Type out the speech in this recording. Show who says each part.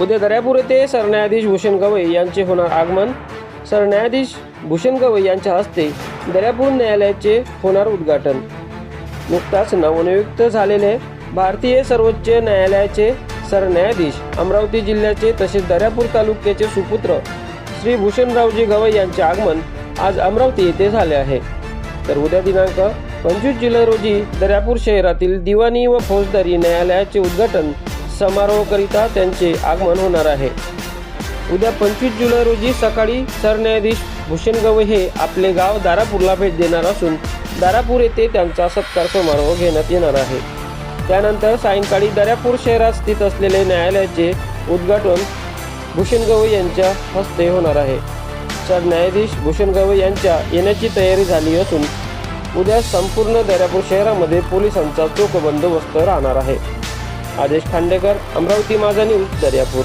Speaker 1: उद्या दर्यापूर येथे सरन्यायाधीश भूषण गवई यांचे होणार आगमन. सरन्यायाधीश भूषण गवई यांच्या हस्ते दर्यापूर न्यायालयाचे होणार उद्घाटन. नुकताच नवनियुक्त झालेले भारतीय सर्वोच्च न्यायालयाचे सरन्यायाधीश अमरावती जिल्ह्याचे तसेच दर्यापूर तालुक्याचे सुपुत्र श्री भूषणरावजी गवई यांचे आगमन आज अमरावती येथे झाले आहे. तर उद्या दिनांक पंचवीस जुलै रोजी दर्यापूर शहरातील दिवाणी व फौजदारी न्यायालयाचे उद्घाटन समारोहाकरिता त्यांचे आगमन होणार आहे. उद्या पंचवीस जुलै रोजी सकाळी सरन्यायाधीश भूषण गवई हे आपले गाव दारापूरला भेट देणार असून दारापूर येथे त्यांचा सत्कार समारोह घेण्यात येणार आहे. त्यानंतर सायंकाळी दर्यापूर शहरात स्थित असलेले न्यायालयाचे उद्घाटन भूषण गवई यांच्या हस्ते होणार आहे. सरन्यायाधीश भूषण गवई यांच्या येण्याची तयारी झाली असून उद्या संपूर्ण दर्यापूर शहरामध्ये पोलिसांचा चोख बंदोबस्त राहणार आहे. आदेश खांडेकर अमरावती माझा न्यूज दर्यापूर.